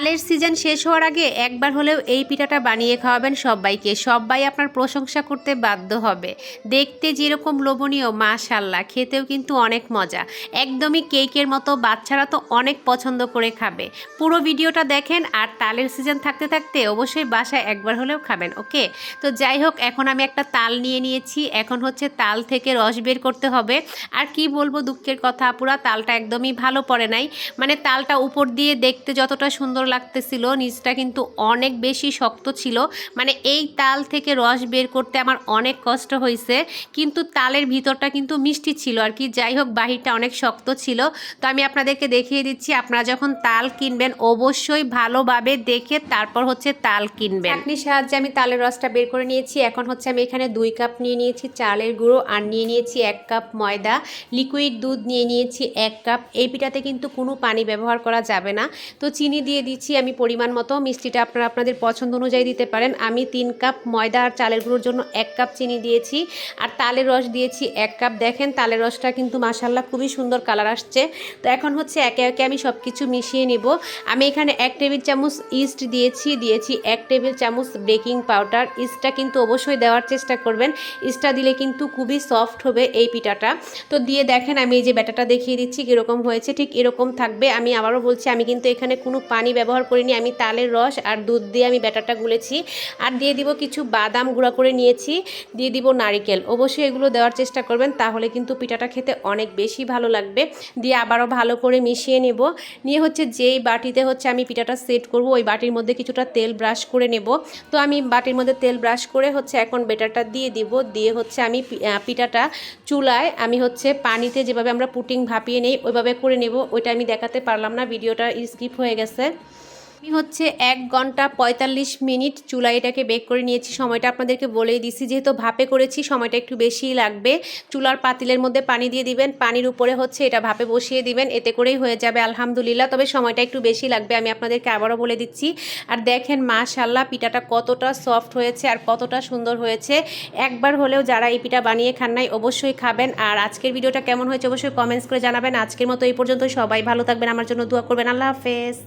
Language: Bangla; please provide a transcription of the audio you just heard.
তালের সিজন শেষ হওয়ার আগে একবার হলেও এই পিঠাটা বানিয়ে খাওয়াবেন সবাইকে। সবাই আপনার প্রশংসা করতে বাধ্য হবে। দেখতে যেরকম লোভনীয় মাশাল্লাহ খেতেও কিন্তু অনেক মজা। একদমই কেকের মতো, বাচ্চারা তো অনেক পছন্দ করে খাবে। পুরো ভিডিওটা দেখেন আর তালের সিজন থাকতে থাকতে অবশ্যই বাসায় একবার হলেও খাবেন, ওকে? তো যাই হোক, এখন আমি একটা তাল নিয়ে নিয়েছি। এখন হচ্ছে তাল থেকে রস বের করতে হবে। আর কি বলব দুঃখের কথা, পুরা তালটা একদমই ভালো পড়ে নাই। মানে তালটা উপর দিয়ে দেখতে যতটা সুন্দর লাগতেছিল, নিচটা কিন্তু অনেক বেশি শক্ত ছিল। মানে এই তাল থেকে রস বের করতে আমার অনেক কষ্ট হয়েছে। কিন্তু তালের ভিতরটা কিন্তু মিষ্টি ছিল আর কি। যাই হোক, বাহিরটা অনেক শক্ত ছিল। তো আমি আপনাদেরকে দেখিয়ে দিচ্ছি, আপনারা যখন তাল কিনবেন, অবশ্যই ভালোভাবে দেখে তারপর হচ্ছে তাল কিনবেন। চাটনির সাহায্যে আমি তালের রসটা বের করে নিয়েছি। এখন হচ্ছে আমি এখানে দুই কাপ নিয়ে নিয়েছি চালের গুঁড়ো আর নিয়ে নিয়েছি এক কাপ ময়দা। লিকুইড দুধ নিয়ে নিয়েছি এক কাপ। এই পিঠাতে কিন্তু কোনো পানি ব্যবহার করা যাবে না। তো চিনি দিয়ে দিচ্ছি, আমি পরিমাণ মতো। মিষ্টিটা আপনারা আপনাদের পছন্দ অনুযায়ী দিতে পারেন। আমি তিন কাপ ময়দা আর চালের গুঁড়োর জন্য এক কাপ চিনি দিয়েছি। আর তালের রস দিয়েছি এক কাপ। দেখেন, তালের রসটা কিন্তু মাসাল্লাহ খুবই সুন্দর কালার আসছে। তো এখন হচ্ছে একে একে আমি সব কিছু মিশিয়ে নিব। আমি এখানে এক টেবিল চামচ ইস্ট দিয়েছি দিয়েছি এক টেবিল চামচ বেকিং পাউডার। ইস্টটা কিন্তু অবশ্যই দেওয়ার চেষ্টা করবেন। ইস্টটা দিলে কিন্তু খুবই সফট হবে এই পিঠাটা। তো দিয়ে দেখেন, আমি এই যে ব্যাটাটা দেখিয়ে দিচ্ছি কীরকম হয়েছে। ঠিক এরকম থাকবে। আমি আবারও বলছি, আমি কিন্তু এখানে কোনো পানি ব্যবহার করিনি, আমি তালের রস আর দুধ দিয়ে আমি ব্যাটারটা গুলেছি। আর দিয়ে দিব কিছু বাদাম গুঁড়া করে নিয়েছি, দিয়ে দিব নারিকেল। অবশ্যই এগুলো দেওয়ার চেষ্টা করবেন, তাহলে কিন্তু পিঠাটা খেতে অনেক বেশি ভালো লাগবে। দিয়ে আবারও ভালো করে মিশিয়ে নেব। নিয়ে হচ্ছে যেই বাটিতে হচ্ছে আমি পিঠাটা সেট করব, ওই বাটির মধ্যে কিছুটা তেল ব্রাশ করে নেব। তো আমি বাটির মধ্যে তেল ব্রাশ করে হচ্ছে এখন বেটারটা দিয়ে দিব। দিয়ে হচ্ছে আমি পিঠাটা চুলায় আমি হচ্ছে পানিতে যেভাবে আমরা পুটিং ভাপিয়ে নেই, ওইভাবে করে নেব। ওইটা আমি দেখাতে পারলাম না, ভিডিওটা স্কিপ হয়ে গেছে। আমি হচ্ছে এক ঘণ্টা পঁয়তাল্লিশ মিনিট চুলায় এটাকে বেক করে নিয়েছি। সময়টা আপনাদেরকে বলেই দিছি। যেহেতু ভাপে করেছি, সময়টা একটু বেশিই লাগবে। চুলার পাতিলের মধ্যে পানি দিয়ে দিবেন। পানির উপরে হচ্ছে এটা ভাপে বসিয়ে দিবেন। এতে করেই হয়ে যাবে আলহামদুলিল্লাহ। তবে সময়টা একটু বেশি লাগবে আমি আপনাদেরকে আবারও বলে দিচ্ছি। আর দেখেন মাশাল্লাহ পিঠাটা কতটা সফট হয়েছে আর কতটা সুন্দর হয়েছে। একবার হলেও যারা এই পিঠা বানিয়ে খান নাই, অবশ্যই খাবেন। আর আজকের ভিডিওটা কেমন হয়েছে অবশ্যই কমেন্টস করে জানাবেন। আজকের মতো এই পর্যন্ত সবাই ভালো থাকবেন। আমার জন্য দোয়া করবেন। আল্লাহ হাফেজ।